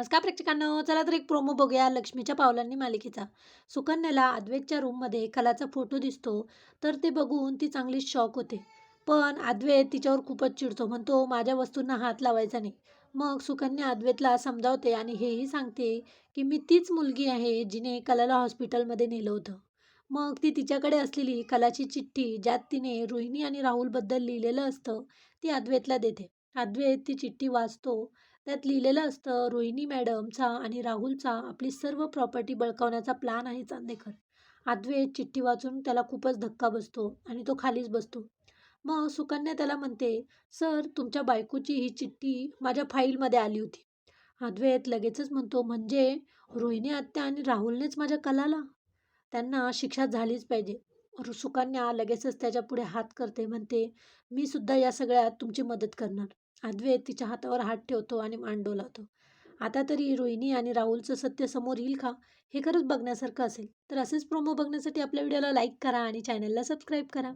नमस्कार प्रेक्षकांनो. चला तर एक प्रोमो बघूया लक्ष्मीच्या पावलांनी मालिकेचा. सुकन्याला अद्वैतच्या रूममध्ये कलाचा फोटो दिसतो. तर ते बघून ती चांगली शॉक होते. पण अद्वैत तिच्यावर खूपच चिडतो. म्हणतो माझ्या वस्तूंना हात लावायचा नाही. मग सुकन्या अद्वैतला समजावते आणि हेही सांगते की मी तीच मुलगी आहे जिने कलाला हॉस्पिटलमध्ये नेलं होतं. मग ती तिच्याकडे असलेली कलाची चिठ्ठी ज्यात तिने रोहिणी आणि राहुलबद्दल लिहिलेलं असतं ती अद्वैतला देते. अद्वैत ती चिठ्ठी वाचतो त्यात लिहिलेलं असतं रोहिणी मॅडमचा आणि राहुलचा आपली सर्व प्रॉपर्टी बळकावण्याचा प्लॅन आहे चांदेकर. अद्वैत चिठ्ठी वाचून त्याला खूपच धक्का बसतो आणि तो खालीच बसतो. मग सुकन्या त्याला म्हणते सर तुमच्या बायकोची ही चिठ्ठी माझ्या फाईलमध्ये आली होती. अद्वैत लगेचच म्हणतो म्हणजे रोहिणी आत्या आणि राहुलनेच माझ्या कलाला? त्यांना शिक्षा झालीच पाहिजे. सुकन्या लगेचच त्याच्या पुढे हात करते म्हणते मी सुद्धा या सगळ्यात तुमची मदत करणार. अद्वैत तिच्या हातावर हात ठेवतो आणि मान डोलावतो आता तरी रोहिणी आणि राहुलचं सत्य समोर येईल का? हे खरंच बघण्यासारखं असेल. तर असेच प्रोमो बघण्यासाठी आपल्या व्हिडिओला लाईक करा आणि चॅनलला सबस्क्राईब करा.